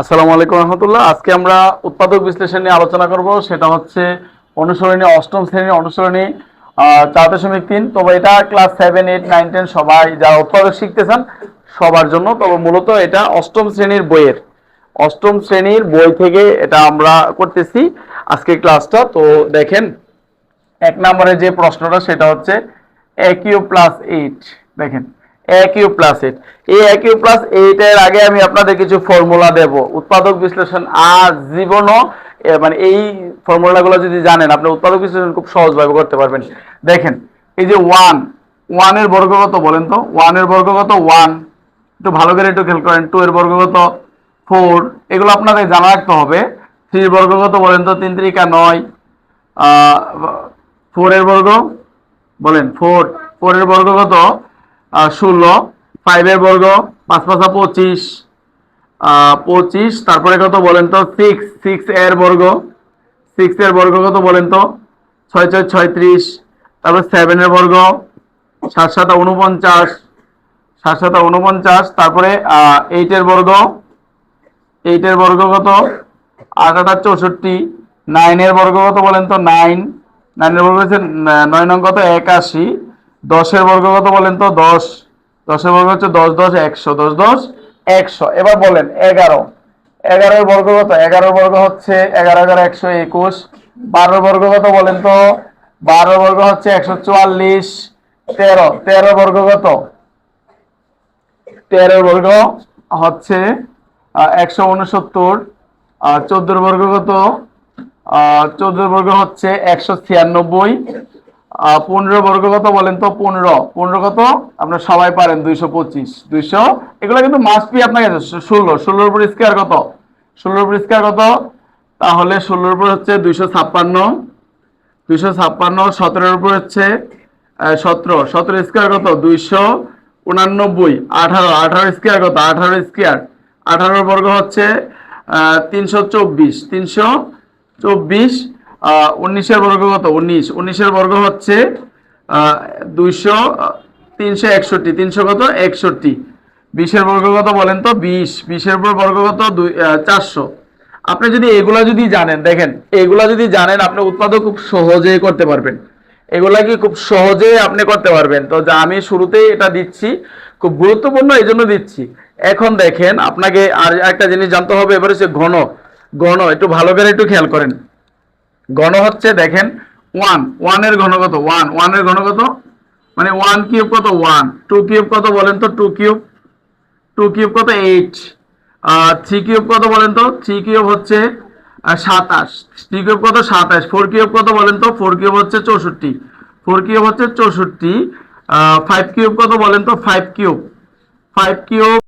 আসসালামু আলাইকুম রহমতুল্লাহ। আজকে আমরা উৎপাদক বিশ্লেষণ নিয়ে আলোচনা করব। সেটা হচ্ছে অনুসরণী অষ্টম শ্রেণির অনুসরণী চার দশমিক তিন। তবে এটা class seven eight nine ten সবাই যারা উৎপাদক শিখতেছেন, সবার জন্য। তবে মূলত এটা অষ্টম শ্রেণির বইয়ের। অষ্টম শ্রেণির বই থেকে এটা আমরা করতেছি আজকে ক্লাসটা তো দেখেন, এক নম্বরে যে প্রশ্নটা, সেটা হচ্ছে এ কিউ প্লাস এইট দেখেন এ কিউ প্লাস এইট এই এ প্লাস এইট এর আগে আমি আপনাদের কিছু ফর্মুলা দেব। উৎপাদক বিশ্লেষণ আর জীবনও মানে এই ফর্মুলাগুলো যদি জানেন, আপনি উৎপাদক বিশ্লেষণ খুব সহজভাবে করতে পারবেন। দেখেন, এই যে ওয়ান ওয়ানের বর্গ কত বলেন তো ওয়ানের বর্গ কত ওয়ান একটু ভালো করে একটু খেয়াল করেন টু এর বর্গ কত ফোর এগুলো আপনাদের জানা রাখতে হবে। থ্রির বর্গ কত বলেন তো, তিন ত্রিকা নয় ফোর এর বর্গ, বলেন ফোর ফোর এর বর্গ কত ষোলো ফাইভ এর বর্গ, পাঁচ পাঁচা পঁচিশ পঁচিশ, তারপরে কত বলেন তো? সিক্স সিক্স এর বর্গ সিক্স এর বর্গ কত বলেন তো? ছয় ছয়, ছয়ত্রিশ, তারপর সেভেন এর বর্গ, সাত সাত উনপঞ্চাশ সাত সাত উনপঞ্চাশ তারপরে এইট এর বর্গ এইটের বর্গ কত? আট, আটা চৌষট্টি নাইনের বর্গ কত বলেন তো? নাইন নাইনের বর্গ হচ্ছে নয় নং কত? একাশি দশের বর্গ কত বলেন তো? দশ। দশের বর্গ হচ্ছে দশ দশ, একশো। দশ দশ, একশো। এবার বলেন, এগারো। এগারোর বর্গ কত? এগারোর বর্গ হচ্ছে এগারো এগারো একশো একুশ। বারোর বর্গ কত বলেন তো? বারোর বর্গ হচ্ছে একশো চুয়াল্লিশ। তেরো। তেরো বর্গ কত? তেরো বর্গ হচ্ছে একশো উনসত্তর। চোদ্দোর বর্গ কত? চোদ্দোর বর্গ হচ্ছে একশো ছিয়ানব্বই। পনেরো বর্গ কত বলেন তো? পনেরো। পনেরো কত? আপনার সবাই পারেন, দুইশো পঁচিশ। দুইশো? এগুলো কিন্তু মাস্ট বি আপনার কাছে। ষোলো। ষোলোর উপর স্কোয়ার কত? ষোলোর উপর স্কোয়ার কত? তাহলে ষোলোর উপর হচ্ছে দুইশো ছাপ্পান্ন। দুইশো ছাপ্পান্ন, সতেরোর উপর হচ্ছে সতেরো। সতেরো স্কোয়ার কত? দুইশো উনানব্বই। আঠারো। আঠারো স্কোয়ার কত? আঠারো স্কোয়ার আঠারো বর্গ হচ্ছে তিনশো চব্বিশ। তিনশো চব্বিশ উনিশের বর্গ কত? উনিশ। উনিশের বর্গ হচ্ছে দুইশো, তিনশো একষট্টি। তিনশো কত? একষট্টি। বিশের বর্গ কত বলেন তো? বিশ। বিশের উপর বর্গ কত? দুই চারশো। আপনি যদি এগুলা যদি জানেন, দেখেন, এগুলা যদি জানেন, আপনি উৎপাদক খুব সহজেই করতে পারবেন। এগুলা কি খুব সহজে আপনি করতে পারবেন? তো যা আমি শুরুতেই এটা দিচ্ছি, খুব গুরুত্বপূর্ণ এই জন্য দিচ্ছি। এখন দেখেন, আপনাকে আর একটা জিনিস জানতে হবে, এবার হচ্ছে ঘন। ঘন, একটু ভালো করে একটু খেয়াল করেন। ঘন হচ্ছে দেখেন ওয়ান ওয়ানের ঘন কত ওয়ান ওয়ানের ঘন কত মানে ওয়ান কিউব কত? ওয়ান টু কিউব কত বলেন তো? টু কিউব টু কিউব কত? এইট থ্রি কিউব কত বলেন তো? থ্রি কিউব হচ্ছে সাতাশ থ্রি কিউব কত? সাতাশ ফোর কিউব কত বলেন তো? ফোর কিউব হচ্ছে চৌষট্টি ফোর কিউব হচ্ছে চৌষট্টি ফাইভ কিউব কত বলেন তো? Five cube five cube